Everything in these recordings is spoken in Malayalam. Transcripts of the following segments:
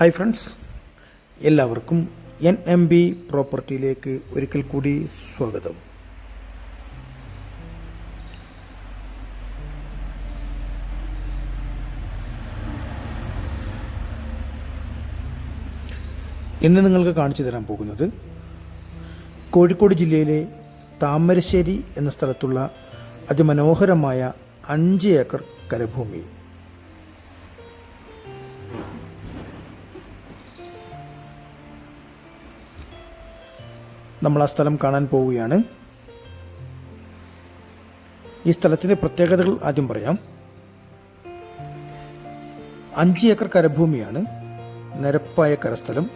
ഹായ് ഫ്രണ്ട്സ് എല്ലാവർക്കും എൻ എം ബി പ്രോപ്പർട്ടിയിലേക്ക് ഒരിക്കൽ കൂടി സ്വാഗതം. ഇന്ന് നിങ്ങൾക്ക് കാണിച്ചു തരാൻ പോകുന്നത് കോഴിക്കോട് ജില്ലയിലെ താമരശ്ശേരി എന്ന സ്ഥലത്തുള്ള അതിമനോഹരമായ അഞ്ച് ഏക്കർ കരഭൂമി. നമ്മൾ ആ സ്ഥലം കാണാൻ പോവുകയാണ്. ഈ സ്ഥലത്തിന്റെ പ്രത്യേകതകൾ ആദ്യം പറയാം. അഞ്ച് ഏക്കർ കരഭൂമിയാണ്. നിരപ്പായ കരസ്ഥലം.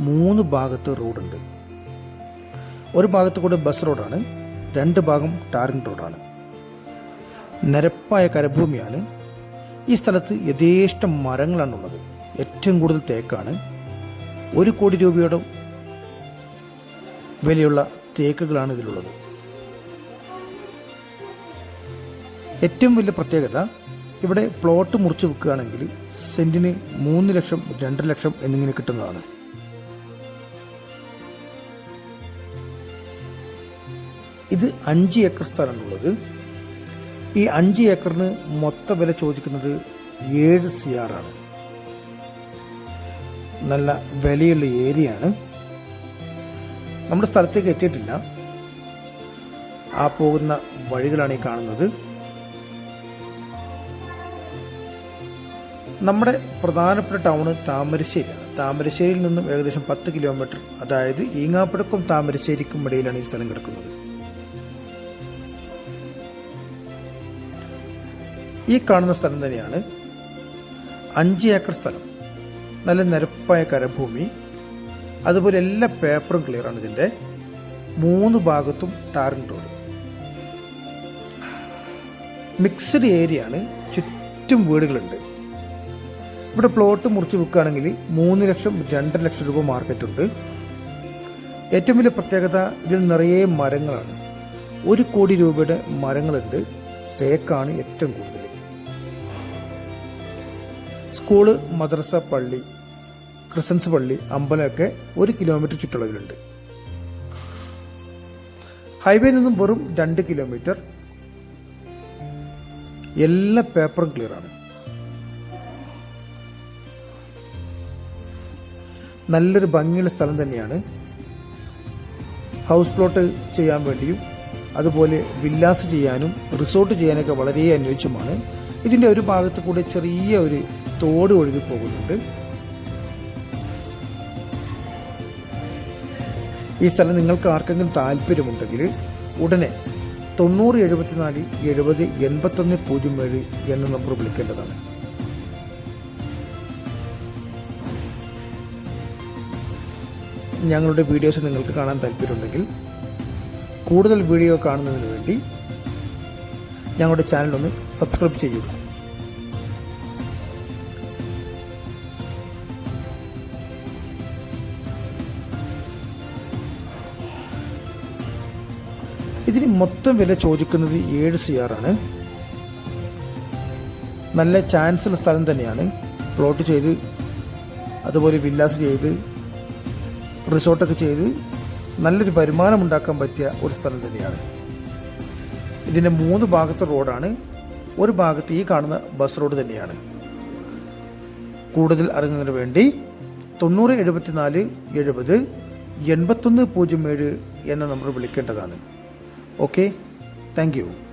മൂന്ന് ഭാഗത്ത് റോഡുണ്ട്. ഒരു ഭാഗത്ത് കൂടെ ബസ് റോഡാണ്. രണ്ട് ഭാഗം ടാറിംഗ് റോഡാണ്. നിരപ്പായ കരഭൂമിയാണ്. ഈ സ്ഥലത്ത് യഥേഷ്ടം മരങ്ങളാണുള്ളത്. ഏറ്റവും കൂടുതൽ തേക്കാണ്. ഒരു കോടി രൂപയുടെ വിലയുള്ള തേക്കുകളാണ് ഇതിലുള്ളത്. ഏറ്റവും വലിയ പ്രത്യേകത ഇവിടെ പ്ലോട്ട് മുറിച്ച് വിൽക്കുകയാണെങ്കിൽ സെന്റിന് മൂന്ന് ലക്ഷം രണ്ട് ലക്ഷം എന്നിങ്ങനെ കിട്ടുന്നതാണ്. ഇത് അഞ്ച് ഏക്കർ സ്ഥലമാണുള്ളത് ഈ അഞ്ച് ഏക്കറിന് മൊത്ത വില ചോദിക്കുന്നത് ഏഴ് സി ആണ് നല്ല വിലയുള്ള ഏരിയയാണ്. നമ്മുടെ സ്ഥലത്തേക്ക് എത്തിയിട്ടില്ല. ആ പോകുന്ന വഴികളാണ് ഈ കാണുന്നത്. നമ്മുടെ പ്രധാനപ്പെട്ട ടൗണ് താമരശ്ശേരിയാണ് താമരശ്ശേരിയിൽ നിന്നും ഏകദേശം പത്ത് കിലോമീറ്റർ അതായത് ഈങ്ങാപ്പുഴക്കും താമരശ്ശേരിക്കും ഇടയിലാണ് ഈ സ്ഥലം കിടക്കുന്നത്. ഈ കാണുന്ന സ്ഥലം തന്നെയാണ് അഞ്ച് ഏക്കർ സ്ഥലം. നല്ല നിരപ്പായ കരഭൂമി. അതുപോലെ എല്ലാ പേപ്പറും ക്ലിയറാണ് ഇതിന്റെ മൂന്ന് ഭാഗത്തും ടാറിംഗ് റോഡ് മിക്സഡ് ഏരിയ ആണ് ചുറ്റും വീടുകളുണ്ട്. ഇവിടെ പ്ലോട്ട് മുറിച്ച് വിൽക്കുകയാണെങ്കിൽ മൂന്ന് ലക്ഷം രണ്ടര ലക്ഷം രൂപ മാർക്കറ്റുണ്ട് ഏറ്റവും വലിയ പ്രത്യേകത ഇതിൽ നിറയെ മരങ്ങളാണ്. ഒരു കോടി രൂപയുടെ മരങ്ങളുണ്ട്. തേക്കാണ് ഏറ്റവും കൂടുതൽ. സ്കൂൾ മദ്രസ പള്ളി ക്രിസൻസ് പള്ളി അമ്പലമൊക്കെ ഒരു കിലോമീറ്റർ ചുറ്റളവിലുണ്ട്. ഹൈവേ നിന്നും വെറും രണ്ട് കിലോമീറ്റർ എല്ലാ പേപ്പറും ക്ലിയർ ആണ്. നല്ലൊരു ഭംഗിയുള്ള സ്ഥലം തന്നെയാണ്. ഹൗസ് പ്ലോട്ട് ചെയ്യാൻ വേണ്ടിയും അതുപോലെ വില്ലാസ് ചെയ്യാനും റിസോർട്ട് ചെയ്യാനൊക്കെ വളരെ അനുയോജ്യമാണ് ഇതിന്റെ ഒരു ഭാഗത്ത് കൂടെ ചെറിയ ഒരു തോട് ഒഴുകി പോകുന്നുണ്ട്. ഈ സ്ഥലം നിങ്ങൾക്ക് ആർക്കെങ്കിലും താല്പര്യമുണ്ടെങ്കിൽ ഉടനെ തൊണ്ണൂറ് എഴുപത്തിനാല് എഴുപത് എൺപത്തൊന്ന് പൂജ്യം ഏഴ് എന്ന നമ്പർ വിളിക്കേണ്ടതാണ്. ഞങ്ങളുടെ വീഡിയോസ് നിങ്ങൾക്ക് കാണാൻ താല്പര്യമുണ്ടെങ്കിൽ കൂടുതൽ വീഡിയോ കാണുന്നതിന് വേണ്ടി ഞങ്ങളുടെ ചാനലൊന്ന് സബ്സ്ക്രൈബ് ചെയ്യുക. ഇതിന് മൊത്തം വില ചോദിക്കുന്നത് ഏഴ് സി ആണ്. നല്ല ചാൻസ് ഉള്ള സ്ഥലം തന്നെയാണ്. പ്ലോട്ട് ചെയ്ത് അതുപോലെ വില്ലാസ് ചെയ്ത് റിസോർട്ടൊക്കെ ചെയ്ത് നല്ലൊരു വരുമാനം ഉണ്ടാക്കാൻ പറ്റിയ ഒരു സ്ഥലം തന്നെയാണ്. ഇതിന്റെ മൂന്ന് ഭാഗത്തെ റോഡാണ് ഒരു ഭാഗത്ത് ഈ കാണുന്ന ബസ് റോഡ് തന്നെയാണ്. കൂടുതൽ അറിയുന്നതിന് വേണ്ടി തൊണ്ണൂറ് എഴുപത്തിനാല് എഴുപത് എൺപത്തൊന്ന് പൂജ്യം ഏഴ് എന്ന നമ്പർ വിളിക്കേണ്ടതാണ്. Okay, thank you.